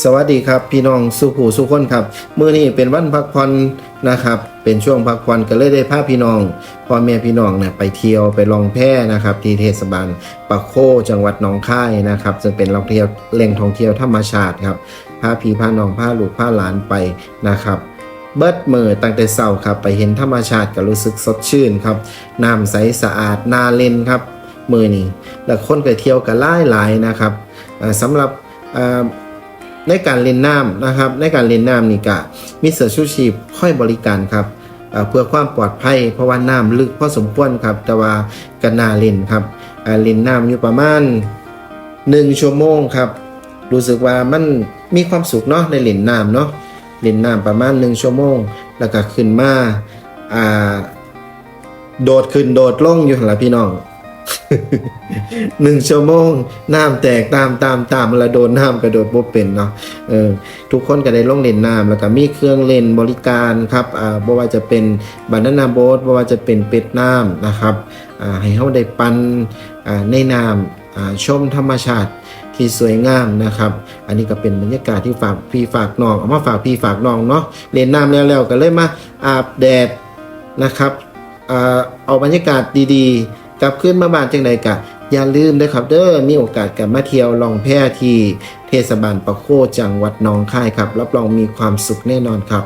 สวัสดีครับพี่น้องสุขูสุขคนครับมื้อนี้เป็นวันพักผ่อนนะครับ เป็นช่วงพักผ่อนก็เลยได้พาพี่น้องพ่อแม่พี่น้องเนี่ยไปเที่ยวไปลองแพนะครับ ที่เทศบาลปะโคจังหวัดหนองคายนะครับซึ่งเป็นเราเที่ยวแหล่งท่องเที่ยวธรรมชาติครับพาพี่พาน้องพาลูกพาหลานไปนะครับเบิดมือตั้งแต่เช้าครับไปเห็นธรรมชาติก็รู้สึกสดชื่นครับน้ำใสสะอาดน่าเล่นครับมือนี้แล้วคนไปเที่ยวกันหลายหลายๆนะครับอ่าสำหรับ ในการเล่นน้ำนะครับ ในการเล่นน้ำนี่ก็มีเสือชูชีพค่อยบริการครับเพื่อความปลอดภัย เพราะว่าน้ำลึกพอสมควรครับ แต่ว่าก็น่าเล่นครับเล่นน้ำอยู่ประมาณ 1 ชั่วโมงครับ รู้สึกว่ามันมีความสุขเนาะในเล่นน้ำเนาะเล่นน้ำประมาณ 1 ชั่วโมง แล้วก็ขึ้นมาโดดขึ้นโดดลงอยู่หั่นละพี่น้อง หนึ่งชั่วโมงน้ำแตกตามตามตามแล้วโดนน้ำกระโดดบ่เป็นเนาะเออทุกคนก็ได้ลงเล่นน้ำแล้วก็มีเครื่องเล่นบริการครับอ่าบ่ว่าจะเป็นบานานาโบ๊ทบ่ว่าจะเป็นเป็ดน้ำนะครับอ่าให้เฮาได้ปันอ่าในน้ำอ่าชมธรรมชาติที่สวยงามนะครับ อันนี้ก็เป็นบรรยากาศที่ฝากพี่ฝากน้องเอามาฝากพี่ฝากน้องเนาะเล่นน้ำแล้วๆก็เลยมาอาบแดดนะครับอ่าเอาบรรยากาศดีๆ กลับขึ้นมาบ้านจังใดกะอย่าลืมด้วยครับเด้อมีโอกาสกลับมาเที่ยวลองแพที่เทศบาลปะโคจังหวัดหนองคายครับรับรองมีความสุขแน่นอนครับ